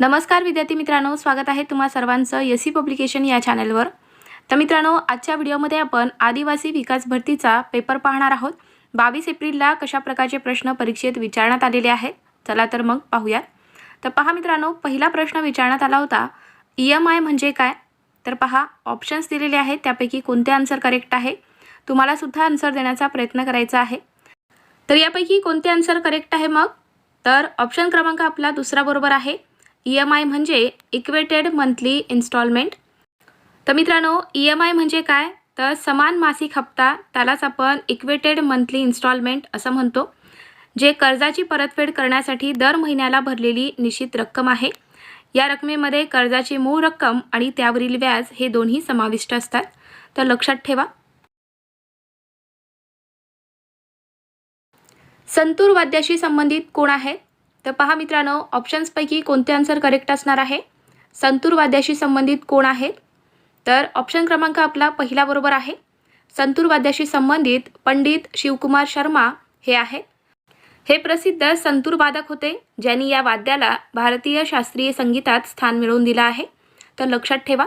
नमस्कार विद्यार्थी मित्रांनो स्वागत आहे तुम्हा सर्वांचं एस सी पब्लिकेशन या चॅनलवर. तर मित्रांनो आजच्या व्हिडिओमध्ये आपण आदिवासी विकास भरतीचा पेपर पाहणार आहोत. बावीस एप्रिलला कशा प्रकारचे प्रश्न परीक्षेत विचारण्यात आलेले आहेत चला तर मग पाहूयात. तर पहा मित्रांनो पहिला प्रश्न विचारण्यात आला होता ई एम आय म्हणजे काय? तर पहा ऑप्शन्स दिलेले आहेत त्यापैकी कोणते आन्सर करेक्ट आहे? तुम्हाला सुद्धा आन्सर देण्याचा प्रयत्न करायचा आहे. तर यापैकी कोणते आन्सर करेक्ट आहे मग? तर ऑप्शन क्रमांक आपला दुसरा बरोबर आहे. ई एम आय म्हणजे इक्वेटेड मंथली इन्स्टॉलमेंट तर मित्रांनो ई एम आय म्हणजे काय? तर समान मासिक हप्ता त्यालाच आपण इक्वेटेड मंथली इन्स्टॉलमेंट असं म्हणतो जे कर्जाची परतफेड करण्यासाठी दर महिन्याला भरलेली निश्चित रक्कम आहे. या रकमेमध्ये कर्जाची मूळ रक्कम आणि त्यावरील व्याज हे दोन्ही समाविष्ट असतात. तर लक्षात ठेवा. संतूर वाद्याशी संबंधित कोण आहेत तर पहा मित्रांनो ऑप्शन्सपैकी कोणते आन्सर करेक्ट असणार आहे? संतूर वाद्याशी संबंधित कोण आहेत? तर ऑप्शन क्रमांक आपला पहिला बरोबर आहे. संतूर वाद्याशी संबंधित पंडित शिवकुमार शर्मा हे आहेत. हे प्रसिद्ध संतूर वादक होते ज्यांनी या वाद्याला भारतीय शास्त्रीय संगीतात स्थान मिळवून दिलं आहे. तर लक्षात ठेवा.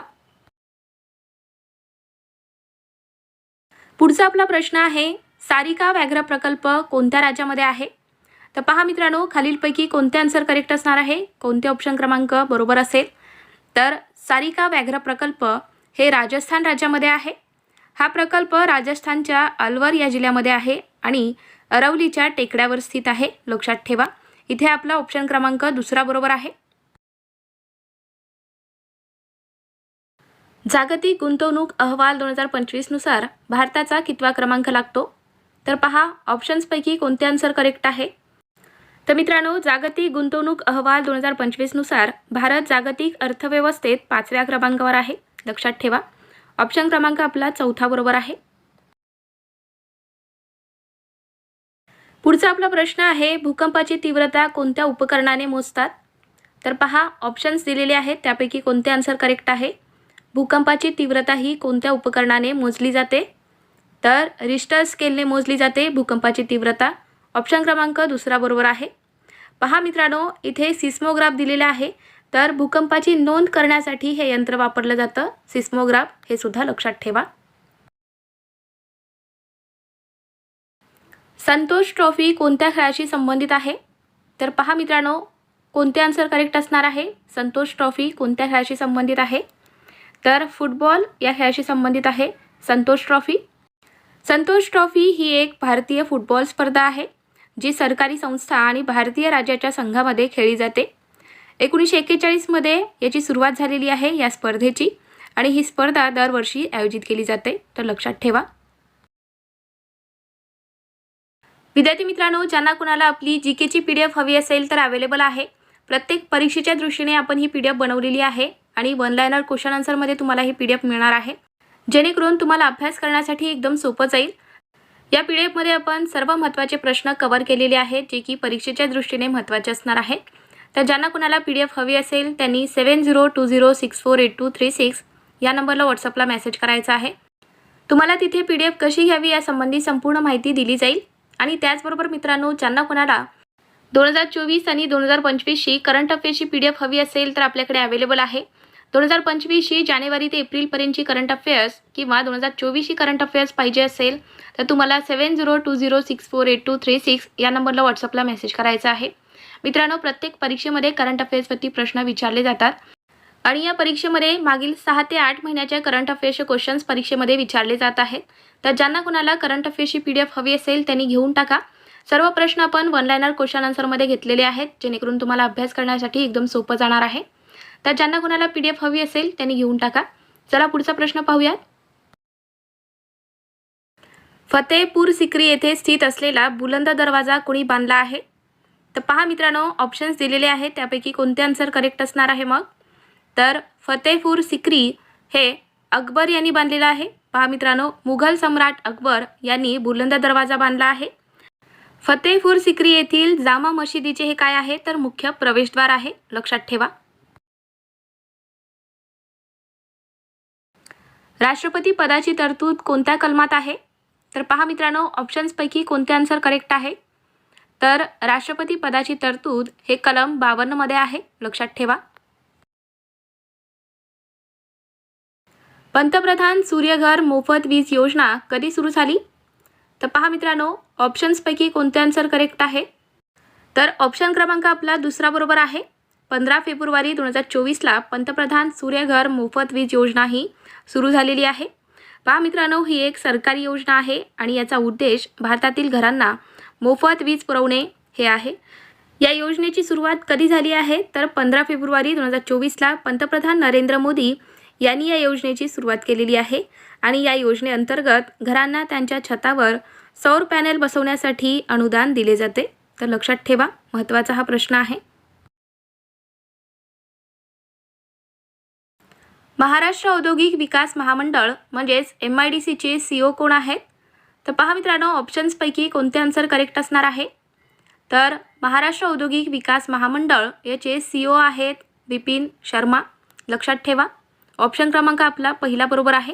पुढचा आपला प्रश्न आहे सारिका व्याघ्र प्रकल्प कोणत्या राज्यामध्ये आहे? तर पहा मित्रांनो खालीलपैकी कोणते आन्सर करेक्ट असणार आहे? कोणते ऑप्शन क्रमांक बरोबर असेल? तर सारिका व्याघ्र प्रकल्प हे राजस्थान राज्यामध्ये आहे. हा प्रकल्प राजस्थानच्या अलवर या जिल्ह्यामध्ये आहे आणि अरवलीच्या टेकड्यावर स्थित आहे. लक्षात ठेवा. इथे आपला ऑप्शन क्रमांक दुसरा बरोबर आहे. जागतिक गुंतवणूक अहवाल दोन हजार पंचवीसनुसार भारताचा कितवा क्रमांक लागतो? तर पहा ऑप्शन्सपैकी कोणते आन्सर करेक्ट आहे? तर मित्रांनो जागतिक गुंतवणूक अहवाल दोन हजार पंचवीसनुसार भारत जागतिक अर्थव्यवस्थेत पाचव्या क्रमांकावर आहे. लक्षात ठेवा. ऑप्शन क्रमांक आपला चौथा बरोबर आहे. पुढचा आपला प्रश्न आहे भूकंपाची तीव्रता कोणत्या उपकरणाने मोजतात? तर पहा ऑप्शन्स दिलेले आहेत त्यापैकी कोणते आन्सर करेक्ट आहे? भूकंपाची तीव्रता ही कोणत्या उपकरणाने मोजली जाते? तर रिस्टर स्केलने मोजली जाते भूकंपाची तीव्रता. ऑप्शन क्रमांक दुसरा बरोबर आहे. पहा मित्रांनो इथे सिस्मोग्राफ दिलेला आहे. तर भूकंपाची नोंद करण्यासाठी हे यंत्र वापरलं जातं. सिस्मोग्राफ हे सुद्धा लक्षात ठेवा. संतोष ट्रॉफी कोणत्या खेळाशी संबंधित आहे? तर पहा मित्रांनो कोणते आन्सर करेक्ट असणार आहे? संतोष ट्रॉफी कोणत्या खेळाशी संबंधित आहे? तर फुटबॉल या खेळाशी संबंधित आहे. संतोष ट्रॉफी. संतोष ट्रॉफी ही एक भारतीय फुटबॉल स्पर्धा आहे. जी सरकारी संस्था आणि भारतीय राज्याच्या संघामध्ये खेळली जाते. एकोणीसशे एक्केचाळीसमध्ये याची सुरुवात झालेली आहे या स्पर्धेची आणि ही स्पर्धा दरवर्षी आयोजित केली जाते. तर लक्षात ठेवा. विद्यार्थी मित्रांनो ज्यांना कुणाला आपली जी केची पी डी एफ हवी असेल तर अवेलेबल आहे. प्रत्येक परीक्षेच्या दृष्टीने आपण ही पी डी एफ बनवलेली आहे आणि वन लायनर क्वेश्चन आन्सरमध्ये तुम्हाला ही पी डी एफ मिळणार आहे. जेणेकरून तुम्हाला अभ्यास करण्यासाठी एकदम सोपं जाईल. या पी डी एफमध्ये आपण सर्व महत्त्वाचे प्रश्न कवर केलेले आहेत जे की परीक्षेच्या दृष्टीने महत्त्वाचे असणार आहेत. तर ज्यांना कुणाला पी डी एफ हवी असेल त्यांनी seven zero two zero six four eight two three six या नंबरला व्हॉट्सअपला मेसेज करायचा आहे. तुम्हाला तिथे पी डी एफ कशी घ्यावी यासंबंधी संपूर्ण माहिती दिली जाईल. आणि त्याचबरोबर मित्रांनो ज्यांना कुणाला दोन हजार चोवीस आणि दोन हजार पंचवीसची करंट अफेअर्सची पी डी एफ हवी असेल तर आपल्याकडे अवेलेबल आहे. दोन हजार पंचवीसची जानेवारी ते एप्रिलपर्यंतची करंट अफेअर्स किंवा दोन हजार चोवीसची करंट अफेअर्स पाहिजे असेल तर तुम्हाला seven zero two zero six four eight two three six या नंबरला व्हॉट्सअपला मेसेज करायचा आहे. मित्रांनो प्रत्येक परीक्षेमध्ये करंट अफेअर्सवरती प्रश्न विचारले जातात. आणि या परीक्षेमध्ये मागील सहा ते आठ महिन्याच्या करंट अफेअर्सचे क्वेश्चन्स परीक्षेमध्ये विचारले जात आहेत. तर ज्यांना कुणाला करंट अफेअर्सची पी डी एफ हवी असेल त्यांनी घेऊन टाका. सर्व प्रश्न आपण वन लायनर क्वेश्चन आन्सरमध्ये घेतलेले आहेत जेणेकरून तुम्हाला अभ्यास करण्यासाठी एकदम सोपं जाणार आहे. तर ज्यांना कुणाला पी डी एफ हवी असेल त्यांनी घेऊन टाका. चला पुढचा प्रश्न पाहूयात. फतेहपूर सिक्री येथे स्थित असलेला बुलंद दरवाजा कोणी बांधला आहे? तर पहा मित्रांनो ऑप्शन्स दिलेले आहेत. त्यापैकी कोणते आन्सर करेक्ट असणार आहे मग? तर फतेहपूर सिक्री हे अकबर यांनी बांधलेलं आहे. पहा मित्रांनो मुघल सम्राट अकबर यांनी बुलंद दरवाजा बांधला आहे. फतेहपूर सिक्री येथील जामा मशिदीचे हे काय आहे? तर मुख्य प्रवेशद्वार आहे. लक्षात ठेवा. राष्ट्रपती पदाची तरतूद कोणत्या कलमात आहे? तर पहा मित्रांनो ऑप्शन्सपैकी कोणते आन्सर करेक्ट आहे? तर राष्ट्रपती पदाची तरतूद हे कलम बावन्नमध्ये आहे. लक्षात ठेवा. पंतप्रधान सूर्यघर मोफत वीज योजना कधी सुरू झाली? तर पहा मित्रांनो ऑप्शन्सपैकी कोणते आन्सर करेक्ट आहे? तर ऑप्शन क्रमांक आपला दुसरा बरोबर आहे. पंधरा फेब्रुवारी दोन हजार चोवीसला पंतप्रधान सूर्यघर मोफत वीज योजना ही सुरू झालेली आहे. पहा मित्रांनो ही एक सरकारी योजना आहे आणि याचा उद्देश भारतातील घरांना मोफत वीज पुरवणे हे आहे. या योजनेची सुरुवात कधी झाली आहे? तर पंधरा फेब्रुवारी दोन हजार चोवीसला पंतप्रधान नरेंद्र मोदी यांनी या योजनेची सुरुवात केलेली आहे आणि या योजनेअंतर्गत घरांना त्यांच्या छतावर सौर पॅनेल बसवण्यासाठी अनुदान दिले जाते. तर लक्षात ठेवा महत्त्वाचा हा प्रश्न आहे. महाराष्ट्र औद्योगिक विकास महामंडळ म्हणजेच एम आय डी सीचे सी ओ कोण आहेत? तर पहा मित्रांनो ऑप्शन्सपैकी कोणते आन्सर करेक्ट असणार आहे? तर महाराष्ट्र औद्योगिक विकास महामंडळ याचे सी ओ आहेत बिपिन शर्मा. लक्षात ठेवा. ऑप्शन क्रमांक आपला पहिला बरोबर आहे.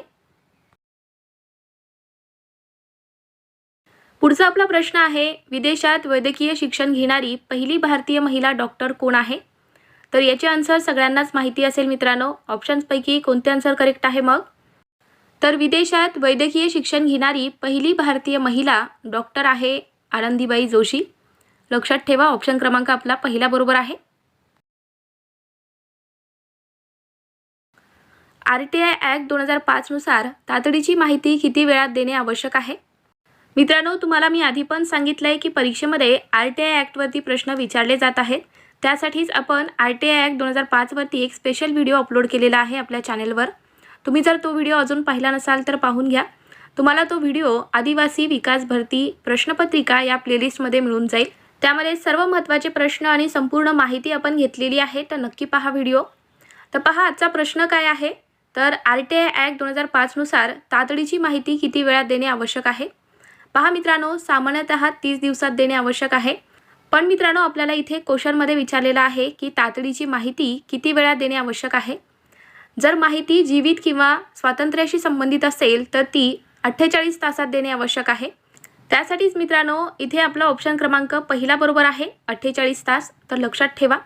पुढचा आपला प्रश्न आहे विदेशात वैद्यकीय शिक्षण घेणारी पहिली भारतीय महिला डॉक्टर कोण आहे? तर याचे आन्सर सगळ्यांनाच माहिती असेल मित्रांनो. ऑप्शन्सपैकी कोणते आन्सर करेक्ट आहे मग? तर विदेशात वैद्यकीय शिक्षण घेणारी पहिली भारतीय महिला डॉक्टर आहे आनंदीबाई जोशी. लक्षात ठेवा ऑप्शन क्रमांक आपला पहिला बरोबर आहे. आर टी आय ॲक्ट दोन हजार पाचनुसार तातडीची माहिती किती वेळात देणे आवश्यक आहे? मित्रांनो तुम्हाला मी आधी पण सांगितलं आहे की परीक्षेमध्ये आर टी आय ॲक्टवरती प्रश्न विचारले जात आहेत. त्यासाठीच आपण आर टी आय ॲक्ट दोन हजार पाचवरती एक स्पेशल व्हिडिओ अपलोड केलेला आहे आपल्या चॅनेलवर तुम्ही जर तो व्हिडिओ अजून पाहिला नसाल तर पाहून घ्या. तुम्हाला तो व्हिडिओ आदिवासी विकास भरती प्रश्नपत्रिका या प्लेलिस्टमध्ये मिळून जाईल. त्यामध्ये सर्व महत्त्वाचे प्रश्न आणि संपूर्ण माहिती आपण घेतलेली आहे तर नक्की पहा व्हिडिओ तर पहा आजचा प्रश्न काय आहे? तर आर टी आय ॲक्ट दोन हजार पाचनुसार तातडीची माहिती किती वेळात देणे आवश्यक आहे? पहा मित्रांनो सामान्यतः तीस दिवसात देणे आवश्यक आहे. पण मित्रांनो आपल्याला इथे क्वेश्चनमध्ये विचारलेलं आहे की तातडीची माहिती किती वेळात देणे आवश्यक आहे? जर माहिती जीवित किंवा स्वातंत्र्याशी संबंधित असेल तर ती अठ्ठेचाळीस तासात देणे आवश्यक आहे. त्यासाठीच मित्रांनो इथे आपला ऑप्शन क्रमांक पहिला बरोबर आहे अठ्ठेचाळीस तास. तर लक्षात ठेवा.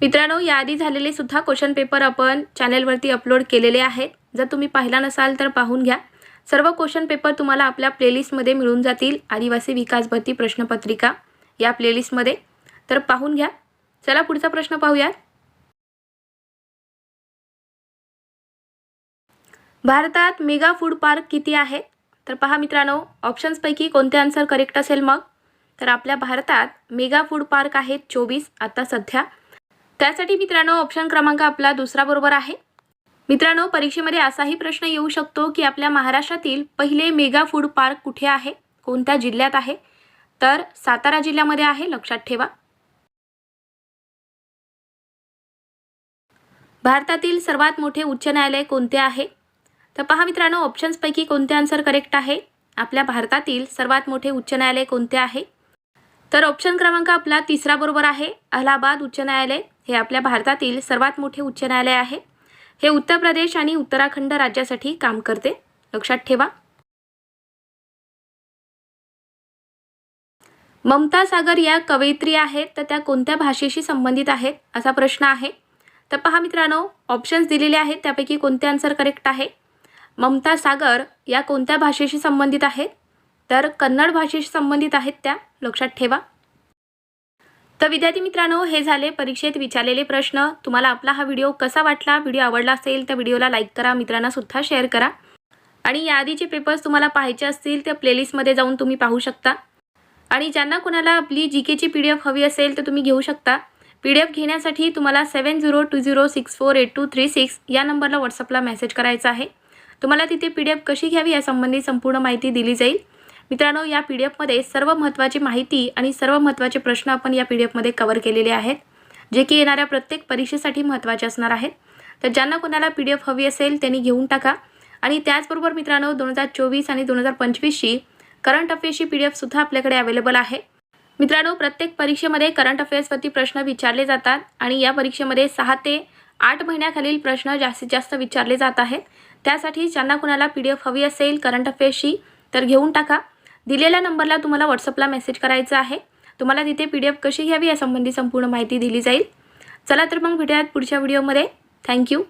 मित्रांनो याआधी झालेले सुद्धा क्वेश्चन पेपर आपण चॅनेलवरती अपलोड केलेले आहेत. जर तुम्ही पाहिला नसाल तर पाहून घ्या. सर्व क्वेश्चन पेपर तुम्हाला आपल्या प्लेलिस्टमध्ये मिळून जातील. आदिवासी विकास भरती प्रश्नपत्रिका. या प्लेलिस्टमध्ये. तर पाहून घ्या. चला पुढचा प्रश्न पाहूयात. भारतात मेगा फूड पार्क किती आहेत तर पहा मित्रांनो ऑप्शन्सपैकी कोणते आन्सर करेक्ट असेल मग? तर आपल्या भारतात मेगा फूड पार्क आहेत चोवीस आता सध्या. त्यासाठी मित्रांनो ऑप्शन क्रमांक आपला दुसरा बरोबर आहे. मित्रांनो परीक्षेमध्ये असाही प्रश्न येऊ शकतो की आपल्या महाराष्ट्रातील पहिले मेगा फूड पार्क कुठे आहे? कोणत्या जिल्ह्यात आहे? तर सातारा जिल्ह्यामध्ये आहे लक्षात ठेवा. भारतातील सर्वात मोठे उच्च न्यायालय कोणते आहे? तर पहा मित्रांनो ऑप्शन्सपैकी कोणते आन्सर करेक्ट आहे? आपल्या भारतातील सर्वात मोठे उच्च न्यायालय कोणते आहे? तर ऑप्शन क्रमांक आपला तिसरा बरोबर आहे अलाहाबाद उच्च न्यायालय. हे आपल्या भारतातील सर्वात मोठे उच्च न्यायालय आहे. हे उत्तर प्रदेश आणि उत्तराखंड राज्यासाठी काम करते. लक्षात ठेवा. ममता सागर या कवयित्री आहेत तर त्या कोणत्या भाषेशी संबंधित आहेत असा प्रश्न आहे. तर पहा मित्रांनो ऑप्शन्स दिलेले आहेत त्यापैकी कोणते आन्सर करेक्ट आहे? ममता सागर या कोणत्या भाषेशी संबंधित आहेत? तर कन्नड भाषेशी संबंधित आहेत त्या लक्षात ठेवा. तर विद्यार्थी मित्रांनो हे झाले परीक्षेत विचारलेले प्रश्न. तुम्हाला आपला हा व्हिडिओ कसा वाटला? व्हिडिओ आवडला असेल तर व्हिडिओला लाईक करा मित्रांना सुद्धा शेअर करा. आणि याआधीचे पेपर्स तुम्हाला पाहायचे असतील त्या प्लेलिस्टमध्ये जाऊन तुम्ही पाहू शकता. आणि ज्यांना कुणाला आपली जी केची पी डी एफ हवी असेल तर तुम्ही घेऊ शकता. पी डी एफ घेण्यासाठी तुम्हाला seven zero two zero six four eight two three six या नंबरला व्हॉट्सअपला मेसेज करायचा आहे. तुम्हाला तिथे पी डी एफ कशी घ्यावी यासंबंधी संपूर्ण माहिती दिली जाईल. मित्रांनो या पी डी एफमध्ये सर्व महत्त्वाची माहिती आणि सर्व महत्त्वाचे प्रश्न आपण या पी डी एफमध्ये कवर केलेले आहेत जे की येणाऱ्या प्रत्येक परीक्षेसाठी महत्त्वाचे असणार आहेत. तर ज्यांना कोणाला पी डी एफ हवी असेल त्यांनी घेऊन टाका. आणि त्याचबरोबर मित्रांनो दोन हजार चोवीस आणि दोन हजार पंचवीसशी करंट अफेअर्सची पी डी एफसुद्धा आपल्याकडे अवेलेबल आहे. मित्रांनो प्रत्येक परीक्षेमध्ये करंट अफेअर्सवरती प्रश्न विचारले जातात आणि या परीक्षेमध्ये सहा ते आठ महिन्याखालील प्रश्न जास्तीत जास्त विचारले जात आहेत. त्यासाठी ज्यांना कुणाला पी डी एफ हवी असेल करंट अफेअर्सची तर घेऊन टाका. दिलेल्या नंबरला तुम्हाला व्हॉट्सअपला मेसेज करायचा आहे. तुम्हाला तिथे पी डी एफ कशी घ्यावी यासंबंधी संपूर्ण माहिती दिली जाईल. चला तर मग भेटूयात पुढच्या व्हिडिओमध्ये. थँक्यू.